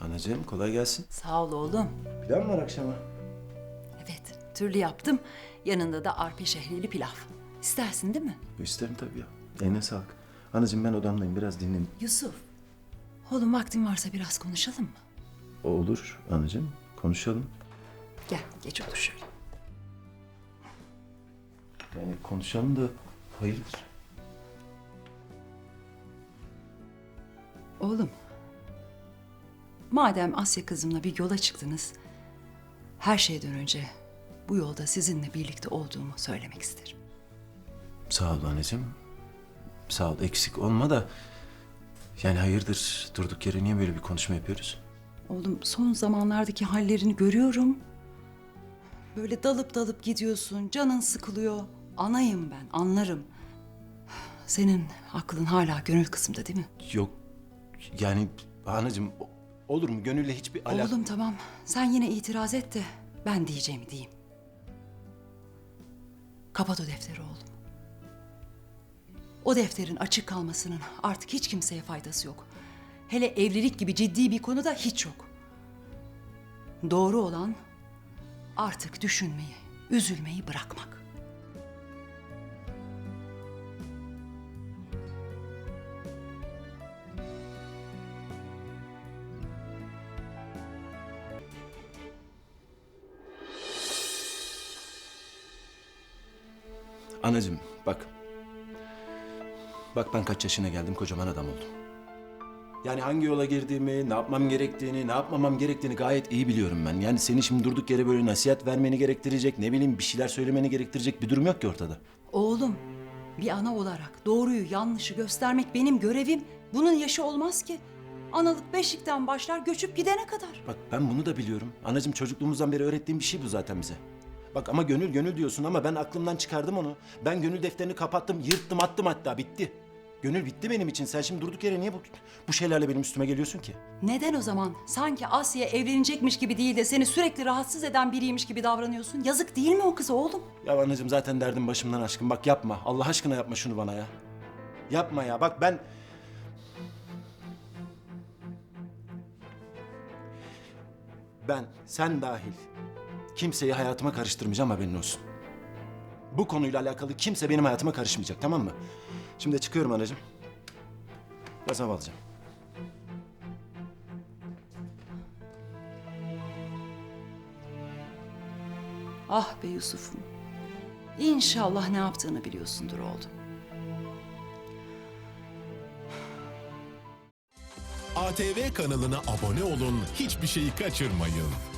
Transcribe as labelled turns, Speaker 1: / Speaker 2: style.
Speaker 1: Anacığım kolay gelsin.
Speaker 2: Sağ ol oğlum.
Speaker 1: Plan var akşama.
Speaker 2: Evet, türlü yaptım. Yanında da arpa şehriyeli pilav. İstersin değil mi?
Speaker 1: İsterim tabii ya. Eline sağlık. Anacığım ben odamdayım biraz dinlen.
Speaker 2: Yusuf, oğlum vaktin varsa biraz konuşalım mı?
Speaker 1: O olur anacığım. Konuşalım.
Speaker 2: Gel, geç otur şöyle.
Speaker 1: Yani konuşalım da hayırdır?
Speaker 2: Oğlum, madem Asya kızımla bir yola çıktınız, her şeyden önce bu yolda sizinle birlikte olduğumu söylemek isterim.
Speaker 1: Sağ ol anneciğim. Sağ ol eksik olma da... Yani hayırdır durduk yere niye böyle bir konuşma yapıyoruz?
Speaker 2: Oğlum son zamanlardaki hallerini görüyorum. Böyle dalıp dalıp gidiyorsun, canın sıkılıyor. Anayım ben, anlarım. Senin aklın hala gönül kısmında değil mi?
Speaker 1: Yok yani anacığım o- olur mu gönülle hiçbir alak...
Speaker 2: Oğlum tamam, sen yine itiraz et de ben diyeceğimi diyeyim. Kapat o defteri oğlum. O defterin açık kalmasının artık hiç kimseye faydası yok. Hele evlilik gibi ciddi bir konuda hiç yok. Doğru olan artık düşünmeyi, üzülmeyi bırakmak.
Speaker 1: Anacığım bak. Bak ben kaç yaşına geldim kocaman adam oldum. Yani hangi yola girdiğimi, ne yapmam gerektiğini, ne yapmamam gerektiğini gayet iyi biliyorum ben. Yani seni şimdi durduk yere böyle nasihat vermeni gerektirecek, ne bileyim bir şeyler söylemeni gerektirecek bir durum yok ki ortada.
Speaker 2: Oğlum, bir ana olarak doğruyu yanlışı göstermek benim görevim. Bunun yaşı olmaz ki. Analık beşikten başlar göçüp gidene kadar.
Speaker 1: Bak ben bunu da biliyorum. Anacığım çocukluğumuzdan beri öğrettiğim bir şey bu zaten bize. Bak ama gönül gönül diyorsun ama ben aklımdan çıkardım onu. Ben gönül defterini kapattım, yırttım, attım hatta bitti. Gönül bitti benim için. Sen şimdi durduk yere niye bu, bu şeylerle benim üstüme geliyorsun ki?
Speaker 2: Neden o zaman sanki Asya evlenecekmiş gibi değil de seni sürekli rahatsız eden biriymiş gibi davranıyorsun? Yazık değil mi o kıza oğlum?
Speaker 1: Ya anacığım zaten derdim başımdan aşkım. Bak yapma. Allah aşkına yapma şunu bana ya. Yapma ya. Bak ben... Ben, sen dahil kimseyi hayatıma karıştırmayacağım haberin olsun. Bu konuyla alakalı kimse benim hayatıma karışmayacak tamam mı? Şimdi çıkıyorum anacığım. Biraz hava alacağım.
Speaker 2: Ah be Yusuf'um. İnşallah ne yaptığını biliyorsundur oğlum.
Speaker 3: ATV kanalına abone olun, hiçbir şeyi kaçırmayın.